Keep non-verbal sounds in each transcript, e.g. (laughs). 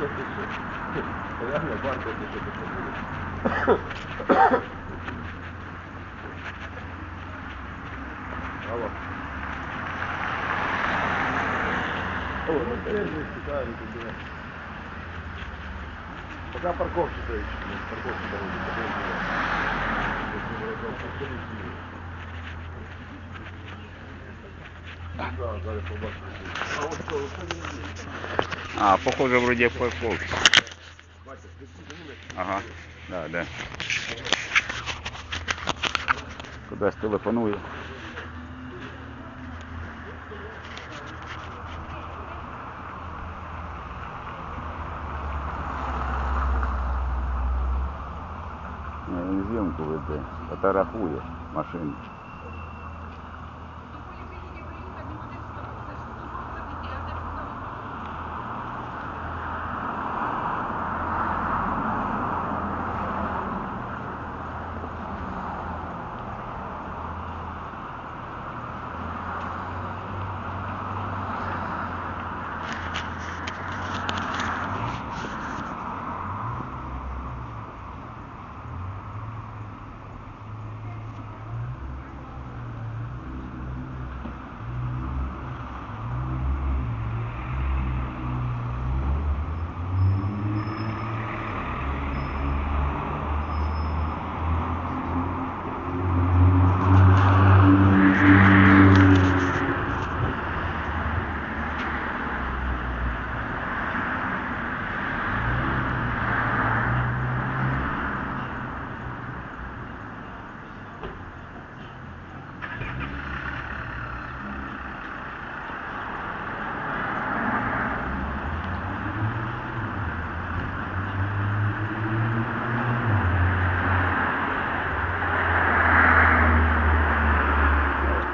Реально банка это что-то будет. Алло. О, ну держи, да, это Пока парковщик, парковщик дороги, потом А от що, оце він є. А, похоже, вроде парковка. Бачиш, ти всі за ними Ага, да, да. Кудись телефонує. Не, Він зйомку веде, фотографує машину.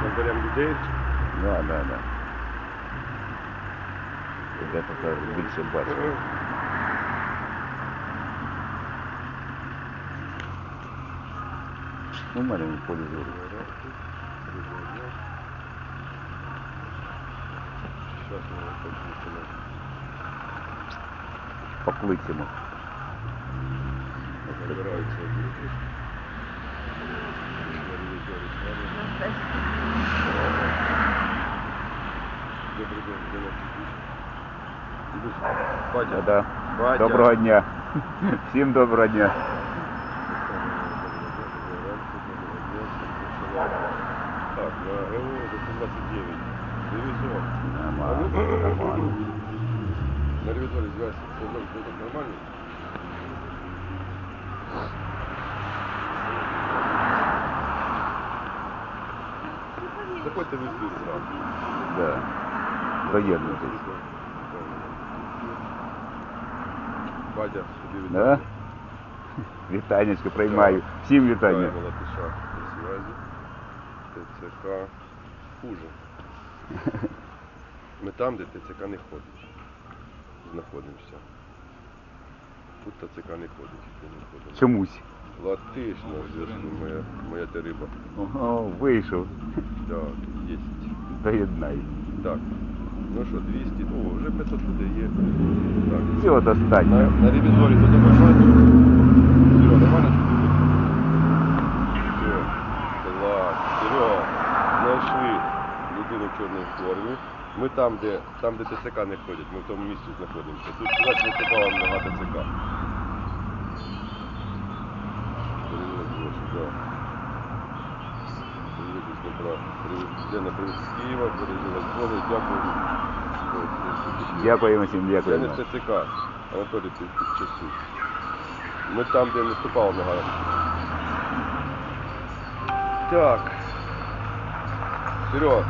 Наберемо людей. Да, да, да. Де тут більше бачив. Ну, не полі зору. Сейчас мы почнемо. Покличемо. Набираються Батя, Да, Батя. Доброго дня. Всім доброго дня. Так, на ГО до 129. Ревізор. Нормально, нормально. На ревізорі зв'язку. Зв'язок зв'язок нормальний? Заходьте в ефір зразу. Да. Доєднуйтесь. Батя, собі Да? (laughs) Вітанечко приймаю. Всім вітання. Латиша на зв'язі. ТЦК хуже. (laughs) Ми там, де ТЦК не ходить. Знаходимося. Тут ТЦК не ходить, не ходимо. Чомусь. Латиш на зв'язку, моя, моя ти риба. Ого, вийшов. Так, є. Доєднай. Так. Ну що, 200, ну вже 500 людей є. Так. Всього достатньо. на ревізорі тут нормально. Серега, нормально Все, клас. Серега, знайшли людину в чорній формі. Ми там, де, там, де ТЦК не ходять, ми в тому місці знаходимося. Тут сюди виступала нога ТЦК. Привіт. Привіт, з Києва, перевели Богу, дякую. Дякуємо всім, Це не дякуємо. ТЦК, Анатолій під часу. Ми там, де наступала нога. Так. Серега.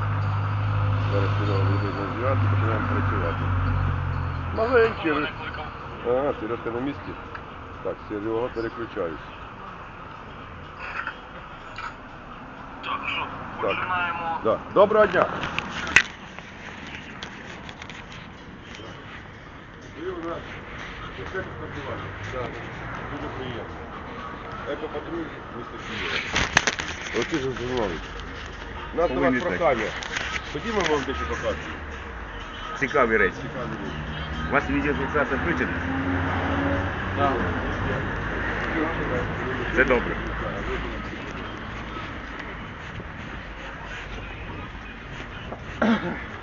Зараз Серега буде на зв'язку, починаємо працювати. Маленький. ви- А, Сережка на місці. Так, Серега, переключаюсь. Так, що, починаємо. Да. Доброго дня. інспектор працювання. Так. Дуже приємно. Екопатруль міста Києва. Оці ж журналіст. У нас до вас Повинні так. прохання. Ходімо вам дещо показати. Цікаві речі. Цікаві речі. У вас відеофіксація включена? Це добре.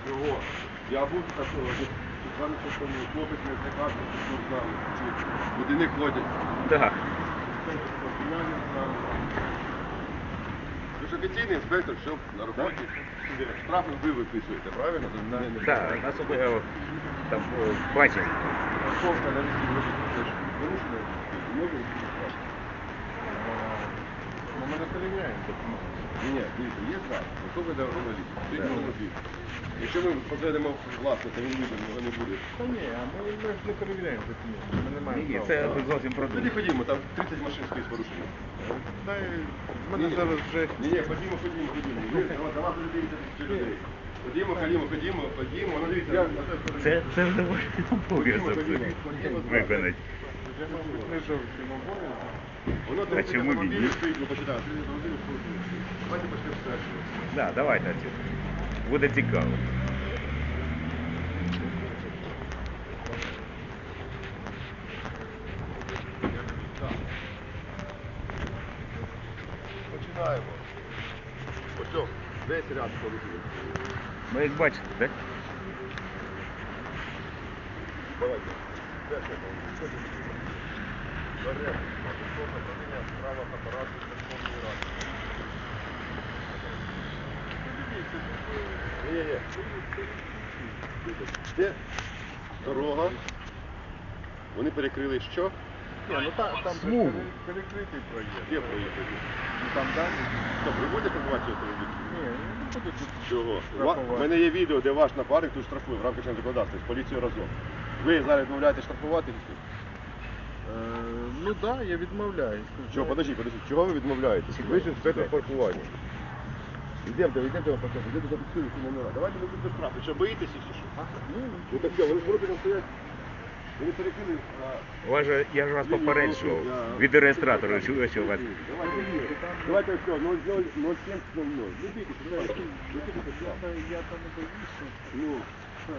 Чого? Я був такого, З вами хлопець не зникався, що з нами. Чи Будини ходять. Так. Ви ж офіційний інспектор, що на роботі. Штрафи ви виписуєте, правильно? Так, нас обов'язково там бачив. Страховка на всі гроші, порушення. Може штраф. Ну, ми не перевіряємо документи. Ні, ні, дивіться, є. Особи для журналістів. Стоїть автомобіль. Якщо ми посадимо власника, він вийде, його не буде. Та ні, а ми, ми ж не перевіряємо документи. Ми не маємо Ні, права. це зовсім Тоді ходімо, там 30 машин стоїть з порушенням. Та й в мене Ні-ні. зараз вже... Ні, ні, ходімо, ходімо, ходімо. Ну, давай, давай буде дивитися тисячі людей. Ходімо, ходімо, ходімо, ходімо. Ну, дивіться. Це, це вже ваш обов'язок виконати. Вже, мабуть, не зовсім обов'язок. Воно А там чому автомобілі ні? стоїть, почитаємо, 30 автомобілів стоїть. Давайте почнемо з першого. Да, давайте отсюда. Буде цікаво. Починаємо. Ось весь ряд порушень. Ну, як бачите, так? Давайте. Перше. Де дорога? Вони перекрили що? Ні, ну там, там Смугу. перекритий проїзд. Де проїхали? Ну там далі. Ви будете працювати автомобіль? Ні, ну, не буде тут. Чого? Штрафувати. У мене є відео, де ваш напарник тут штрафує в рамках чинного законодавства з поліцією разом. Ви зараз відмовляєте штрафувати? Е, ну так, да, я відмовляюсь. Чого, подождіть, подождіть, чого ви відмовляєтесь? Ви ж інспектор паркування. Йдемте, йдемте вам покажу, йдемте зафіксуємо всі номера. Давайте ви будете штрафи. Що, боїтеся чи що? Ну, Ну так що, вони з порушенням стоять. Вони перекинули. Вас же, я ж вас попереджував. Відеореєстратор, чую, що у вас. Давайте, давайте все, 0700. Не. Не бійтеся, я, я там не боюся. Ну, Е,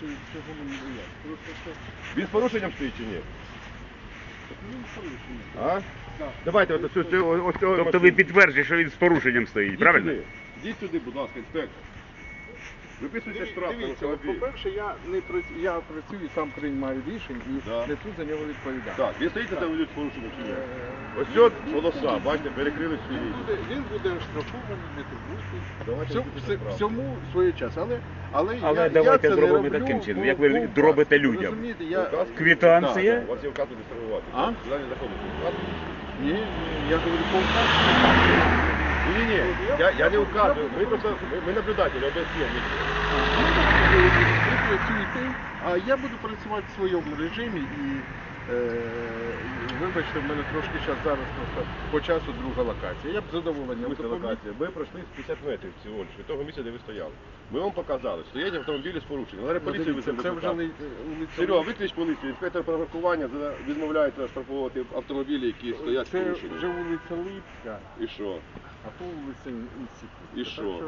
чи- Чого мені бояться? Просто що... він з порушенням стоїть чи ні? А? Давайте, ось цього. Тобто ви підтверджуєте, що він з порушенням стоїть, Йдіть правильно? сюди. Йдіть сюди, будь ласка, інспектор. Виписуйте штраф на Дивіться, от, автомобіль. по-перше, я не працю- я працюю, сам приймаю рішень і Да. несу за нього відповідальність. Так, він стоїть на автомобілі з порушенням чи ні? Е, Ось от полоса, бачите, перекрили всю Він лінію. буде, він буде штрафований, не. Давайте робити все- всьому своє час. Але, але, Але я, давайте я це зробимо не роблю, таким чином, як ви бо- робите людям. Розумієте, я... Указ? Квитанція? Так, так, У вас є указ буде штрафувати. А? Сюди не заходите. Указ? Ні, ні, я говорю по указу. Я, я не указую. Ми просто, ми, ми наблюдателі, об'яснюємо. Ви працюєте, а я буду працювати в своєму режимі і вибачте, в мене трошки зараз зараз просто по часу друга локація. Я б задоволенням локація. Ми пройшли 50 метрів всього лиш від того місця, де ви стояли. Ми вам показали, стоять автомобілі з порушенням. Зараз Ну, поліцію визвали. Це вже не. Серега, виклич поліцію. Інспектор паркування відмовляється штрафувати автомобілі, які стоять з Це вже вулиця Липська, І що? а то вулиця Інститут. І що?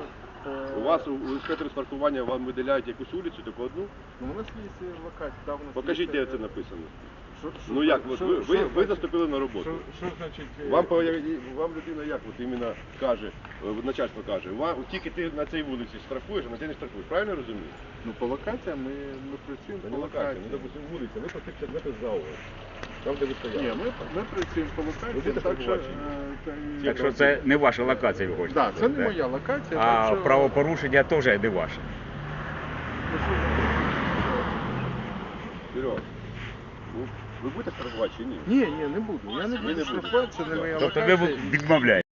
У вас у, інспекторі з паркування вам виділяють якусь вулицю, тільки одну? Ну, у нас є локація, Покажіть, де це написано. Що, що, Ну як, от що, ви, ви, що ви значить- заступили на роботу. Що, що значить? е, Вам, вам людина як от іменно каже, е, начальство каже, «Ва- тільки ти на цій вулиці штрафуєш, а на цій не штрафуєш. Правильно я розумію? Ну, по локаціям ми, ми працюємо Це по не локація, локації. ну, допустим, вулиця, ви по 50 метрів за угол. Там, де ви стояли. Ні, ми, ми працюємо по Ви локації, так що... е, та й- Так що це не ваша локація, ви хочете. Да, це сказати, не так? моя локація. А так що- правопорушення теж не ваше. Ну, що ви? Серега, ну, ви будете штрафувати чи ні? Ні, ні, не буду. Я не буду штрафувати, це не моя Тобто ви локація. відмовляєте.